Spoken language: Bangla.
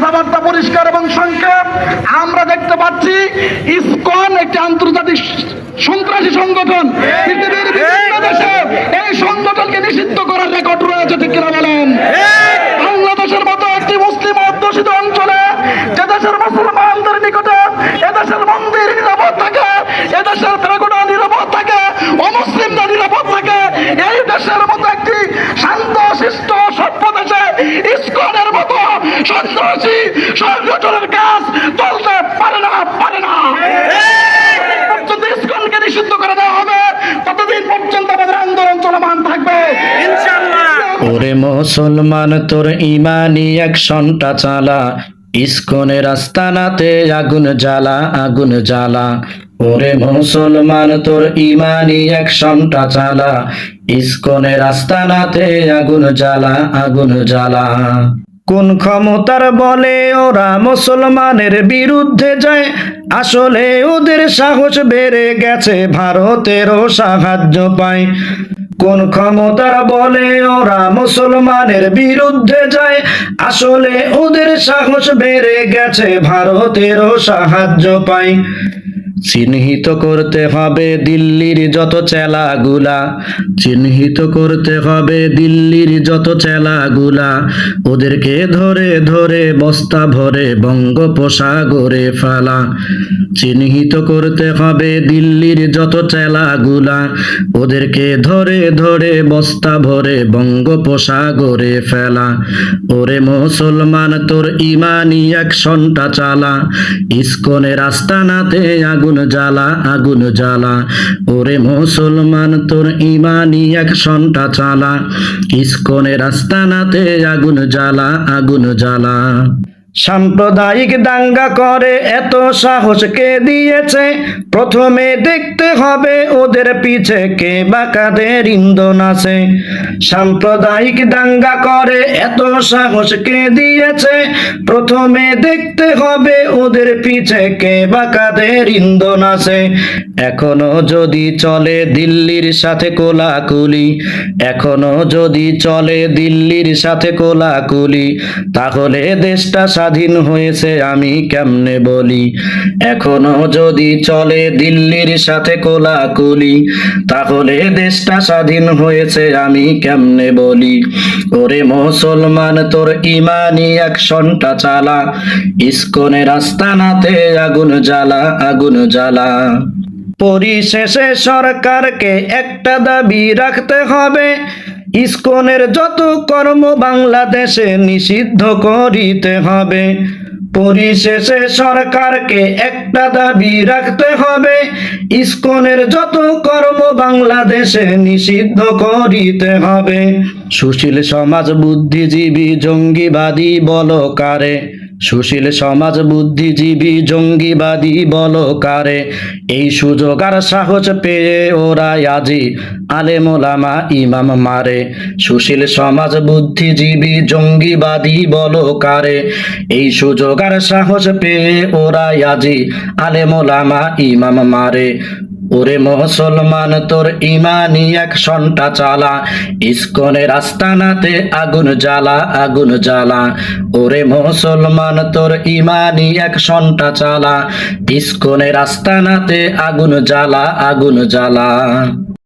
কথাবার্তা পরিষ্কার এবং সংক্ষেপ আমরা দেখতে পাচ্ছি ইসকন একটি আন্তর্জাতিক সন্ত্রাসী সংগঠন। সন্ত্রাসী সংগঠনের কাজ চলতে পারে না পারে না। পর্যন্ত নিষিদ্ধ করে দেওয়া হবে ততদিন পর্যন্ত আমাদের আন্দোলন চলমান থাকবে। ওরে মুসলমান তোর ইমানি অ্যাকশনটা চালা। ইস্কনের আস্তানাতে আগুন জ্বালা আগুন জ্বালা। ওরে মুসলমান তোর ইমানি অ্যাকশনটা চালা। ইস্কনের আস্তানাতে আগুন জ্বালা আগুন জ্বালা। কোন ক্ষমতার বলে ওরা মুসলমানের বিরুদ্ধে যায়? আসলে ওদের সাহস বেড়ে গেছে, ভারতেরও সাহায্য পায়। কোন ক্ষমতার বলে ওরা মুসলমানের বিরুদ্ধে যায়? আসলে ওদের সাহস বেড়ে গেছে, ভারতেরও সাহায্য পায়। চিহ্নিত করতে হবে দিল্লির যত চেলাগুলা। চিহ্নিত করতে হবে দিল্লির যত চেলাগুলা। ওদেরকে ধরে ধরে বস্তা ভরে বঙ্গোপসাগরে ফেলা। চিহ্নিত করতে হবে দিল্লির যত চেলাগুলা। ওদেরকে ধরে ধরে বস্তা ভরে বঙ্গোপসাগরে ফেলা। ওরে মুসলমান, তোর ইমানি অ্যাকশনটা চালা। ইস্কনে আস্তানাতে আগুন জ্বালা আগুন জ্বালা। ওরে মুসলমান, তোর ইমানি এক সন্টা চালা। ইস্কনে রাস্তানাতে আগুন জ্বালা আগুন জ্বালা। সাম্প্রদায়িক দাঙ্গা করে, এত সাহস কে দিয়েছে? প্রথমে দেখতে হবে ওদের পিছে কে বা কাদের আছে। সাম্প্রদায়িক দাঙ্গা করে, এত সাহস কে দিয়েছে? প্রথমে দেখতে হবে ওদের পিছে কে বা কাদের আছে। এখনও যদি চলে দিল্লির সাথে কোলাকুলি, এখনও যদি চলে দিল্লির সাথে কোলাকুলি, তাহলে দেশটা স্বাধীন হয়েছে আমি কেমনে বলি? এখনও যদি চলে দিল্লির সাথে কোলাকুলি, তাহলে দেশটা স্বাধীন হয়েছে আমি কেমনে বলি? ওরে মুসলমান, তোর ইমানি অ্যাকশনটা চালা। ইস্কনের আস্তানাতে আগুন জ্বালা আগুন জ্বালা। পরিশেষে সরকারকে একটা দাবি রাখতে হবে ইস্কনের যত কর্ম বাংলাদেশে নিষিদ্ধ করিতে হবে, পরিশেষে সরকারকে একটা দাবি রাখতে হবে, ইস্কনের যত কর্ম বাংলাদেশে নিষিদ্ধ করিতে হবে। সুশীল সমাজ বুদ্ধিজীবী, জঙ্গিবাদী বলকারে সুশীল সমাজ বুদ্ধিজীবী, জঙ্গিবাদী বলকারে। এই সুযোগ আর সাহস পেয়ে ওরা আজি আলেমোলামা ইমাম মারে। সুশীল সমাজ বুদ্ধিজীবী, জঙ্গিবাদী বলকারে। এই সুযোগ আর সাহস পেয়ে ওরা আজি আলেমোলামা ইমাম মারে। ওরে মুসলমান, তোর ইমানি এক সন্টা চালা। ইস্কনের আস্তানাতে আগুন জ্বালা আগুন জ্বালা। ওরে মুসলমান, তোর ইমানি এক সন্টা চালা। ইস্কনের আস্তানাতে আগুন জ্বালা আগুন জ্বালা।